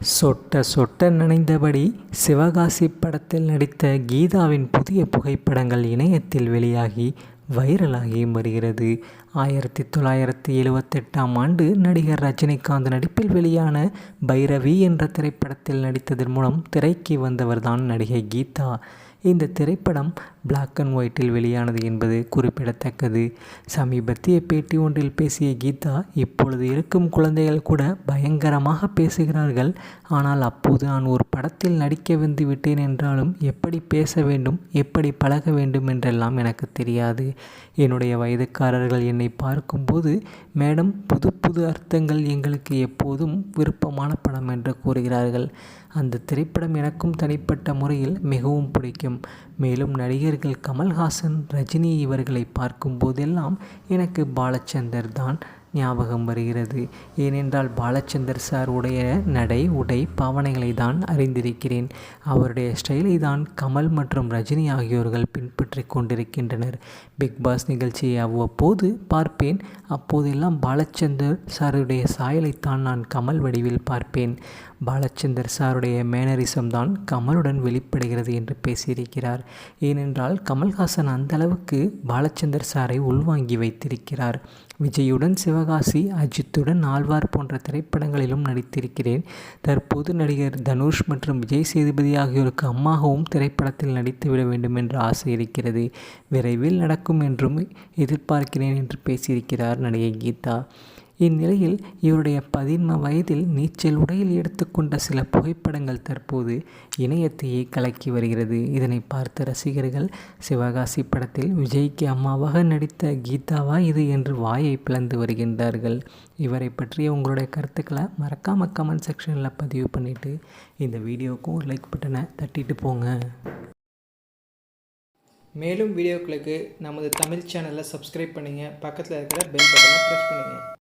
சொட்ட சொட்ட நனைந்தபடி சிவகாசி படத்தில் நடித்த கீதாவின் புதிய புகைப்படங்கள் இணையத்தில் வெளியாகி வைரலாகி வருகிறது. ஆயிரத்தி தொள்ளாயிரத்தி எழுவத்தெட்டாம் ஆண்டு நடிகர் ரஜினிகாந்த் நடிப்பில் வெளியான பைரவி என்ற திரைப்படத்தில் நடித்ததன் மூலம் திரைக்கு வந்தவர்தான் நடிகை கீதா. இந்த திரைப்படம் பிளாக் அண்ட் ஒயிட்டில் வெளியானது என்பது குறிப்பிடத்தக்கது. சமீபத்திய பேட்டி ஒன்றில் பேசிய கீதா இப்பொழுது இருக்கும் குழந்தைகள் கூட பயங்கரமாக பேசுகிறார்கள். ஆனால் அப்போது நான் ஒரு படத்தில் நடிக்க வந்து விட்டேன் என்றாலும் எப்படி பேச வேண்டும் எப்படி பழக வேண்டும் என்றெல்லாம் எனக்கு தெரியாது. என்னுடைய வயதுக்காரர்கள் என்னை பார்க்கும்போது மேடம் புது புது அர்த்தங்கள் எங்களுக்கு எப்போதும் விருப்பமான படம் என்று கூறுகிறார்கள். அந்த திரைப்படம் எனக்கும் தனிப்பட்ட முறையில் மிகவும் பிடிக்கும். மேலும் நடிகர்கள் கமல்ஹாசன் ரஜினி இவர்களை பார்க்கும் போதெல்லாம் எனக்கு பாலச்சந்தர் தான். ஞாபகம் வருகிறது. ஏனென்றால் பாலச்சந்தர் சார் உடைய நடை உடை பாவனைகளை தான் அறிந்திருக்கிறேன். அவருடைய ஸ்டைலை தான் கமல் மற்றும் ரஜினி ஆகியோர்கள் பின்பற்றி கொண்டிருக்கின்றனர். பிக் பாஸ் நிகழ்ச்சியை அவ்வப்போது பார்ப்பேன். அப்போதெல்லாம் பாலச்சந்தர் சாருடைய சாயலைத்தான் நான் கமல் வடிவில் பார்ப்பேன். பாலச்சந்தர் சாருடைய மேனரிசம் தான் கமலுடன் வெளிப்படுகிறது என்று பேசியிருக்கிறார். ஏனென்றால் கமல்ஹாசன் அந்த அளவுக்கு பாலச்சந்தர் சாரை உள்வாங்கி வைத்திருக்கிறார். விஜயுடன் சிவகாசி அஜித்துடன் ஆழ்வார் போன்ற திரைப்படங்களிலும் நடித்திருக்கிறேன். தற்போது நடிகர் தனுஷ் மற்றும் விஜய் சேதுபதி ஆகியோருக்கு அம்மாகவும் திரைப்படத்தில் நடித்துவிட வேண்டும் என்ற ஆசை இருக்கிறது. விரைவில் நடக்கும் என்றும் எதிர்பார்க்கிறேன் என்று பேசியிருக்கிறார் நடிகை கீதா. இந்நிலையில் இவருடைய பதின்ம வயதில் நீச்சல் உடையில் எடுத்துக்கொண்ட சில புகைப்படங்கள் தற்போது இணையத்தையே கலக்கி வருகிறது. இதனை பார்த்த ரசிகர்கள் சிவகாசி படத்தில் விஜய்க்கு அம்மாவாக நடித்த கீதாவா இது என்று வாயை பிளந்து வருகின்றார்கள். இவரை பற்றிய உங்களுடைய கருத்துக்களை மறக்காம கமெண்ட் செக்ஷனில் பதிவு பண்ணிவிட்டு இந்த வீடியோவுக்கும் ஒரு லைக் பட்டனை தட்டிட்டு போங்க. மேலும் வீடியோக்களுக்கு நமது தமிழ் சேனலை சப்ஸ்கிரைப் பண்ணுங்கள் பக்கத்தில் இருக்கிற பெல் பட்டனை ப்ரெஸ் பண்ணுங்கள்